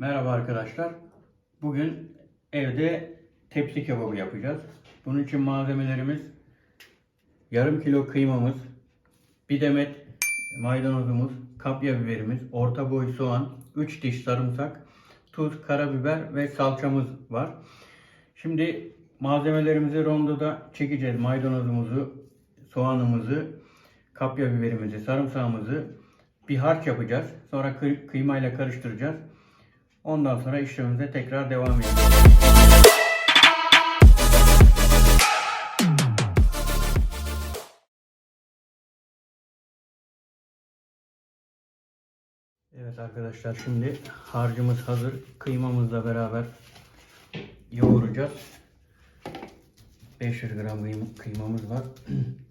Merhaba arkadaşlar. Bugün evde tepsi kebabı yapacağız. Bunun için malzemelerimiz yarım kilo kıymamız, bir demet maydanozumuz, kapya biberimiz, orta boy soğan, 3 diş sarımsak, tuz, karabiber ve salçamız var. Şimdi malzemelerimizi rondoda çekeceğiz. Maydanozumuzu, soğanımızı, kapya biberimizi, sarımsağımızı bir harç yapacağız. Sonra kıy- kıymayla karıştıracağız. Ondan sonra işlemimize tekrar devam edeceğiz. Evet arkadaşlar şimdi harcımız hazır. Kıymamızla beraber yoğuracağız. 500 gram kıym- kıymamız var.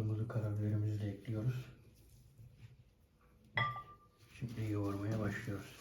Tuzumuzu, karabiberimizi de ekliyoruz. Şimdi yoğurmaya başlıyoruz.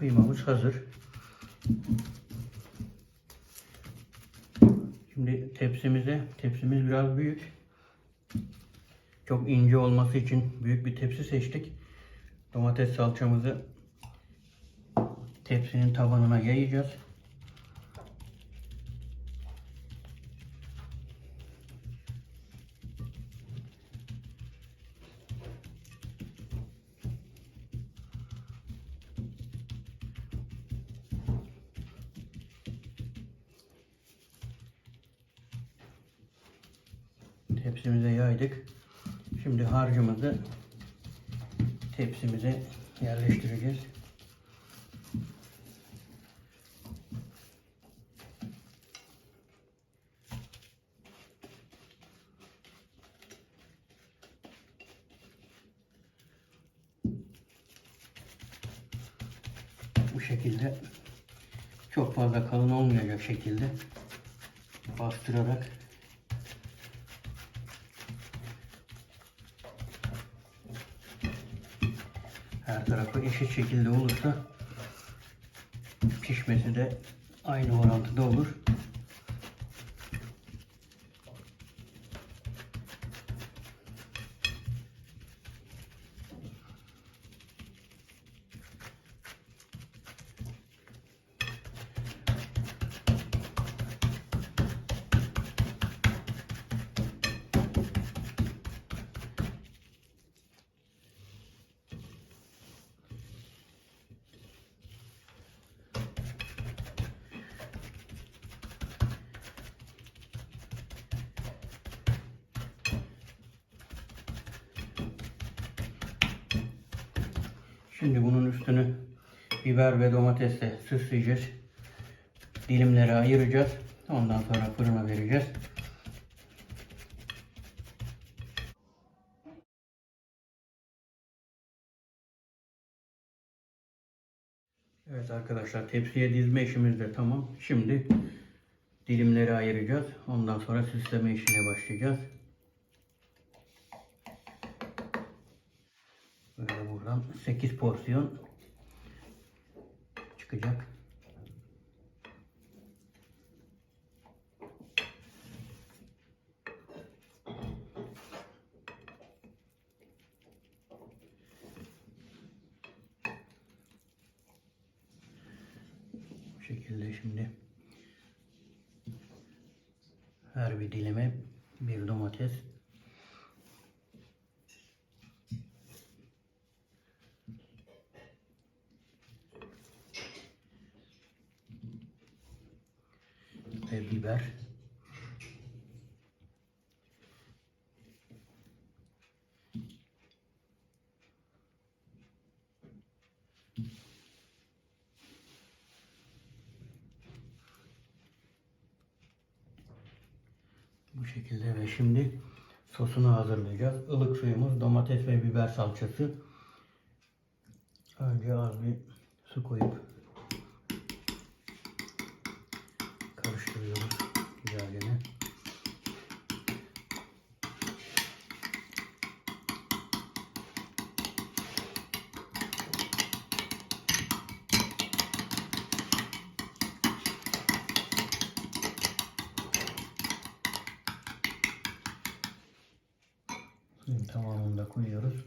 Kıymamız hazır. Şimdi tepsimize, tepsimiz biraz büyük. Çok ince olması için büyük bir tepsi seçtik. Domates salçamızı tepsinin tabanına yayacağız. Tepsimize yaydık. Şimdi harcımızı tepsimize yerleştireceğiz. Bu şekilde çok fazla kalın olmayacak şekilde bastırarak her tarafı eşit şekilde olursa pişmesi de aynı orantıda olur. Şimdi bunun üstünü biber ve domatesle süsleyeceğiz. Dilimlere ayıracağız. Ondan sonra fırına vereceğiz. Evet arkadaşlar tepsiye dizme işimiz de tamam. Şimdi dilimleri ayıracağız. Ondan sonra süsleme işine başlayacağız. Buradan 8 porsiyon çıkacak. Bu şekilde şimdi her bir dilime bir domates ve biber Bu şekilde ve şimdi sosunu hazırlayacağız. Ilık suyumuz, domates ve biber salçası. Önce az bir su koyup karıştırıyoruz güzelce. Suyun tamamını da koyuyoruz.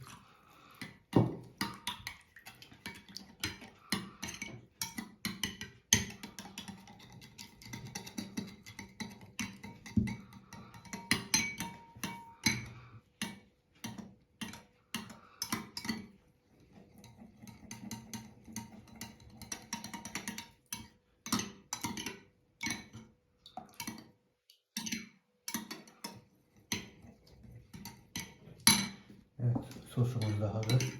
Sosumuz da hazır.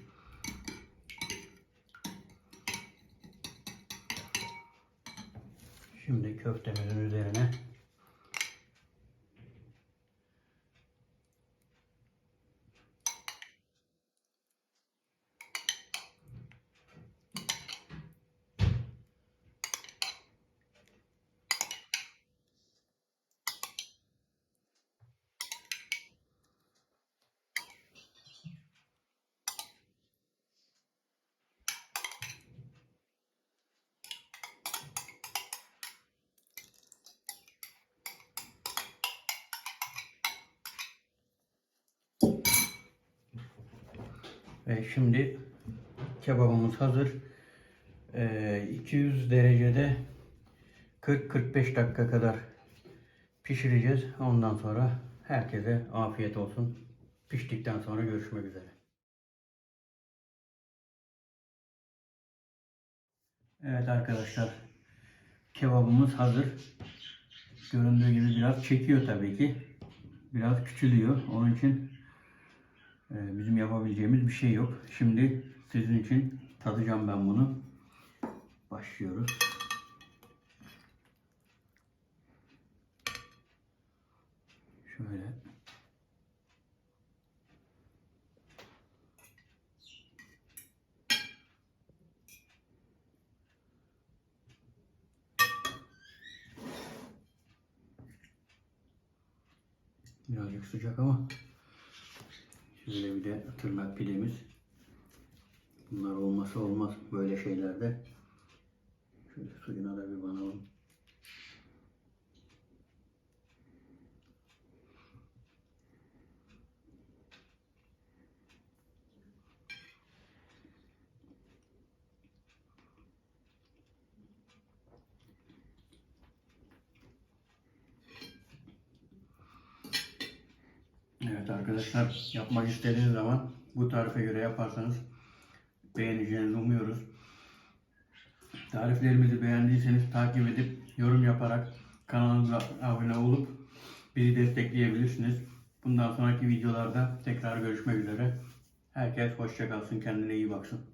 Şimdi köftemizin üzerine ve şimdi kebabımız hazır. Ee, 200 derecede 40-45 dakika kadar pişireceğiz. Ondan sonra herkese afiyet olsun. Piştikten sonra görüşmek üzere. Evet arkadaşlar. Kebabımız hazır. Göründüğü gibi biraz çekiyor tabii ki. Biraz küçülüyor. Onun için e, bizim yapabileceğimiz bir şey yok. Şimdi sizin için tadacağım ben bunu. Başlıyoruz. Şöyle. Birazcık sıcak ama şöyle bir de tırnak pidemiz. Bunlar olmasa olmaz böyle şeylerde. Şöyle suyuna da bir banalım. Evet arkadaşlar yapmak istediğiniz zaman bu tarife göre yaparsanız beğeneceğinizi umuyoruz. Tariflerimizi beğendiyseniz takip edip yorum yaparak kanalımıza abone olup bizi destekleyebilirsiniz. Bundan sonraki videolarda tekrar görüşmek üzere. Herkes hoşça kalsın, kendine iyi baksın.